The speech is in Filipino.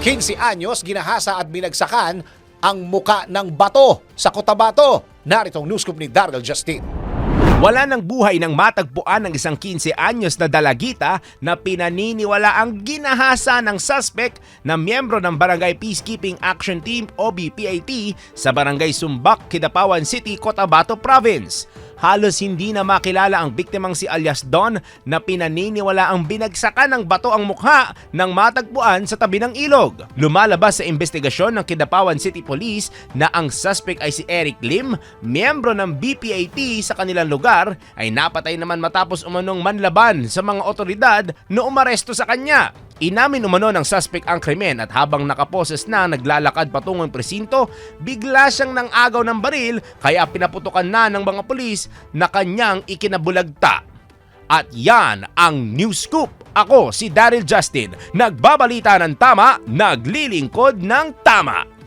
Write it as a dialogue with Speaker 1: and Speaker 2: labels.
Speaker 1: 15 anyos, ginahasa at binagsakan ang muka ng bato sa Cotabato. Naritong news scoop ni Daryl Justin.
Speaker 2: Wala ng buhay ng matagpuan ng isang 15 anyos na dalagita na pinaniniwala ang ginahasa ng suspect na miyembro ng Barangay Peacekeeping Action Team o BPAT sa Barangay Sumbak, Kidapawan City, Cotabato Province. Halos hindi na makilala ang biktimang si alias Don na pinaniniwala ang binagsakan ng bato ang mukha ng matagpuan sa tabi ng ilog. Lumalabas sa investigasyon ng Kidapawan City Police na ang suspect ay si Eric Lim, miyembro ng BPAT sa kanilang lugar, ay napatay naman matapos umanong manlaban sa mga otoridad na umaresto sa kanya. Inamin umano ng suspect ang krimen at habang nakaposes na naglalakad patungong presinto, bigla siyang nang agaw ng baril kaya pinaputukan na ng mga pulis na kanyang ikinabulagta. At yan ang News Scoop. Ako si Daryl Justin, nagbabalita ng tama, naglilingkod ng tama.